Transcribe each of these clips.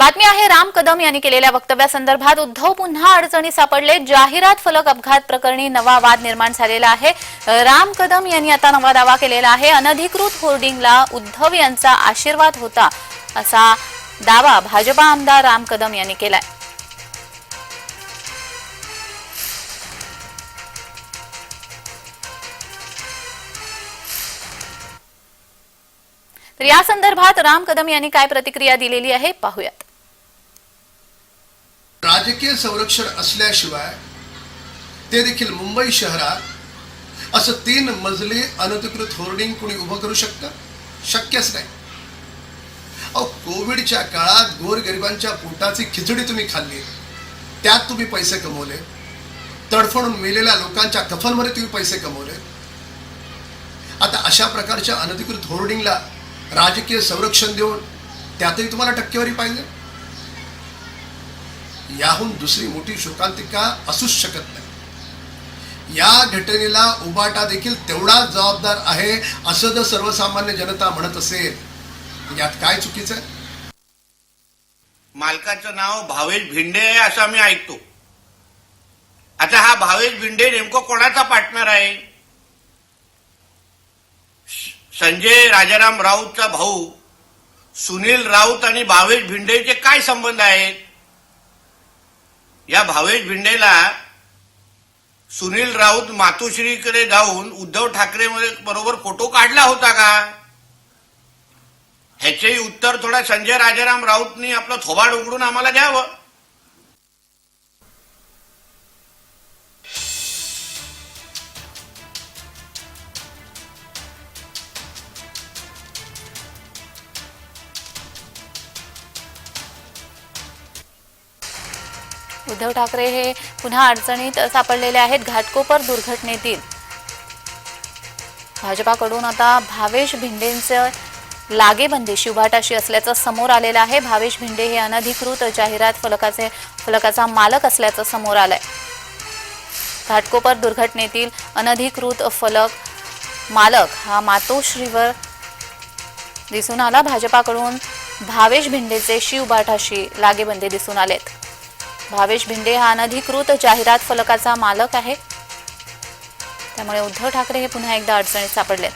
बातमी आहे राम कदम यांनी केलेल्या वक्तव्यासंदर्भात उद्धव पुन्हा अडचणी सापडले. जाहिरात फलक अपघात प्रकरणी नवा वाद निर्माण झालेला आहे. राम कदम यांनी आता नवा दावा केलेला आहे. अनधिकृत होर्डिंगला उद्धव यांचा आशीर्वाद होता असा दावा भाजपा आमदार राम कदम यांनी केलाय. तर या संदर्भात राम कदम यांनी काय प्रतिक्रिया दिलेली आहे पाहूया. राजकीय संरक्षण असल्याशिवाय ते देखील मुंबई शहरात असं तीन मजली अनधिकृत होर्डिंग कोणी उभं करू शकतं? शक्यच नाही. अहो कोविडच्या काळात गोरगरिबांच्या पोटाची खिचडी तुम्ही खाल्ली. त्यात तुम्ही पैसे कमवले. तडफडून मेलेल्या लोकांच्या कफनमध्ये तुम्ही पैसे कमवले. आता अशा प्रकारच्या अनधिकृत होर्डिंगला राजकीय संरक्षण देऊन त्यातही तुम्हाला टक्केवारी पाहिजे? याहून दुसरी मोठी शोकांतिका असूच शकत नाही. या घटनेला उबाटा देखील तेवढाच जबाबदार आहे असं जर सर्वसामान्य जनता म्हणत असेल यात काय चुकीचं आहे? मालकाचं नाव भावेश भिंडे आहे असं आम्ही ऐकतो. आता हा भावेश भिंडे नेमकं कोणाचा पार्टनर आहे? संजय राजाराम राऊतचा भाऊ सुनील राऊत आणि भावेश भिंडेचे काय संबंध आहेत? या भावेश भिंडेला सुनील राऊत मातोश्रीकडे जाऊन उद्धव ठाकरे बरोबर फोटो काढला होता का? ह्याचेही उत्तर थोडा संजय राजाराम राऊतनी आपलं थोबाड उघडून आम्हाला द्यावं. उद्धव ठाकरे हे पुन्हा अडचणीत सापडलेले आहेत. घाटकोपर दुर्घटनेतील भाजपाकडून आता भावेश भिंडेंचं लागेबंदी शिवभाटाशी असल्याचं समोर आलेलं आहे. भावेश भिंडे हे अनधिकृत जाहिरात फलकाचे फलकाचा मालक असल्याचं समोर आलंय. घाटकोपर दुर्घटनेतील अनधिकृत फलक मालक हा मातोश्रीवर दिसून आला. भाजपाकडून भावेश भिंडेचे शिवभाटाशी लागेबंदी दिसून आलेत. भावेश भिंडे हा अनधिकृत जाहिरात फलकाचा मालक आहे. त्यामुळे उद्धव ठाकरे हे पुन्हा एकदा अडचणीत सापडलेत.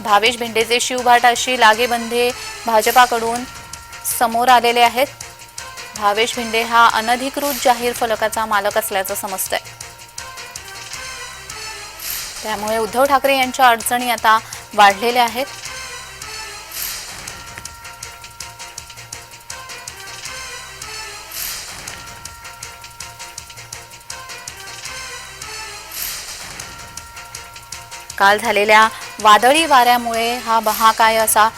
भावेश भिंडेचे शिवभाटाशी लागेबंधे भाजपाकडून समोर आलेले आहेत. भावेश भिंडे हा अनधिकृत जाहीर फलकाचा मालक असल्याचं समजतंय. त्यामुळे उद्धव ठाकरे यांच्या अडचणी आता वाढलेल्या आहेत. काल झालेल्या वादळी वाऱ्यामुळे हा महाकाय असा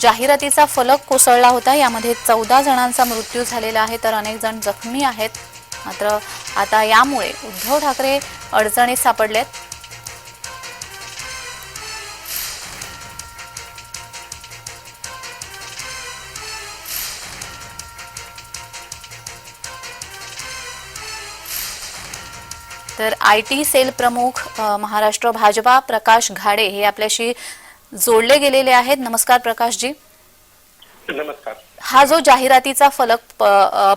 जाहिरातीचा फलक कोसळला होता. यामध्ये चौदा जणांचा मृत्यू झालेला आहे तर अनेक जण जखमी आहेत. मात्र आता यामुळे उद्धव ठाकरे अडचणीत सापडलेत. तर आय टी सेल प्रमुख महाराष्ट्र भाजपा प्रकाश घाडे हे आपल्याशी जोडले गेलेले आहेत. नमस्कार प्रकाश जी नमस्कार. हा जो जाहिरातीचा फलक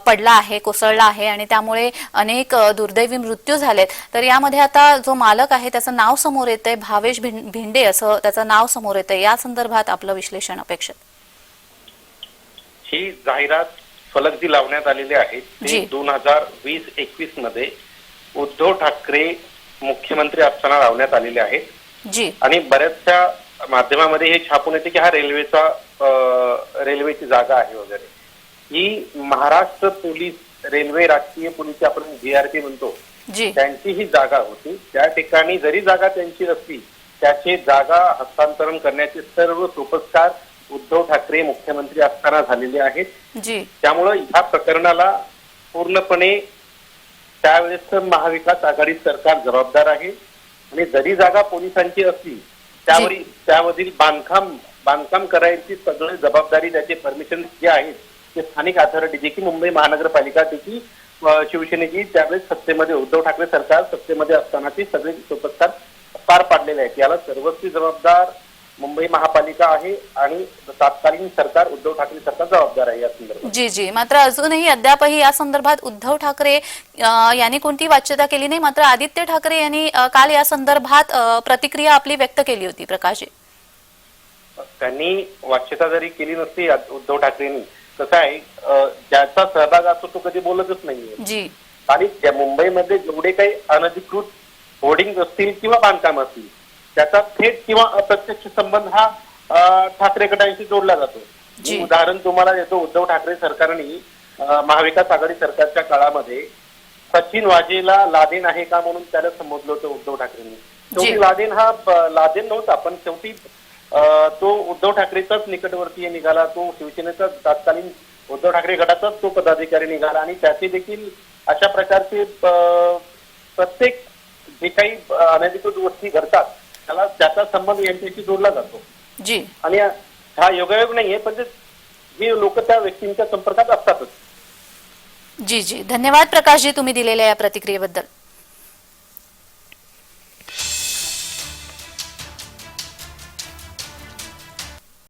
पडला आहे कोसळला आहे आणि त्यामुळे अनेक दुर्दैवी मृत्यू झालेत. तर यामध्ये आता जो मालक आहे त्याचं नाव समोर येतंय भावेश भिंडे असं त्याचं नाव समोर येतंय. या संदर्भात आपलं विश्लेषण अपेक्षित. ही जाहिरात फलक जी लावण्यात आलेली आहे. ती दोन हजार वीस एकवीसमध्ये उद्धव ठाकरे मुख्यमंत्री असताना लावण्यात आलेली आहे जी. आणि बऱ्याचशा माध्यमामध्ये हे छापून येते की हा रेल्वेचा रेल्वेची जागा आहे वगैरे. ही महाराष्ट्र पोलीस रेल्वे राष्ट्रीय पोलीस आपण जीआरपी म्हणतो त्यांची ही जागा होती. त्या ठिकाणी जरी जागा त्यांची असली त्याचे जागा हस्तांतरण करण्याचे सर्व सोपस्कार उद्धव ठाकरे मुख्यमंत्री असताना झालेले आहेत. त्यामुळं ह्या प्रकरणाला पूर्णपणे त्यावेळेस महाविकास आघाडी सरकार जबाबदार आहे. आणि जरी जागा पोलिसांची असली त्यावरील त्यामधील बांधकाम बांधकाम करायची सगळी जबाबदारी त्याचे परमिशन जे आहेत ते स्थानिक अथॉरिटी जे की मुंबई महानगरपालिका त्याची शिवसेनेची त्यावेळेस सत्तेमध्ये उद्धव ठाकरे सरकार सत्तेमध्ये असतानाची सगळे सोपस्कार पार पाडलेले आहेत. याला सर्वस्वी जबाबदार मुंबई महापालिका आहे आणि तत्कालीन सरकार उद्धव ठाकरे सरकार जबाबदार आहे या संदर्भात. जी जी. मात्र अजूनही अद्यापही या संदर्भात उद्धव ठाकरे अ, यांनी कोणती वाच्यता केली नाही. मात्र आदित्य ठाकरे यांनी अ, काल या संदर्भात अ, प्रतिक्रिया आपली व्यक्त केली होती प्रकाशजी. त्यांनी वाच्यता जरी केली नसती उद्धव ठाकरेंनी कसं आहे अं, ज्याचा सहभाग असतो तो कधी बोलतच नाहीये. जी. आणि मुंबईमध्ये जेवढे काही अनधिकृत होर्डिंग असतील किंवा बांधकाम असतील त्याचा थेट किंवा अप्रत्यक्ष संबंध हा ठाकरे गटांशी जोडला जातो. उदाहरण तुम्हाला देतो उद्धव ठाकरे सरकारने महाविकास आघाडी सरकारच्या काळामध्ये सचिन वाजेला लादेन आहे का म्हणून त्याला संबोधलं होतं उद्धव ठाकरेंनी. शेवटी लादेन हा लादेन नव्हता पण शेवटी तो उद्धव ठाकरेचाच निकटवर्तीय निघाला तो शिवसेनेचा तत्कालीन उद्धव ठाकरे गटाचाच तो पदाधिकारी निघाला आणि त्याचे देखील अशा प्रकारचे प्रत्येक जे काही अनधिकृत गोष्टी घडतात त्याला त्याचा संबंध यांच्याशी जोडला जातो. जी. आणि हा योगायोग नाहीये पण ते हे लोक त्या व्यक्तींच्या संपर्कात असतातच. जी जी. धन्यवाद प्रकाशजी तुम्ही दिलेल्या या प्रतिक्रियेबद्दल.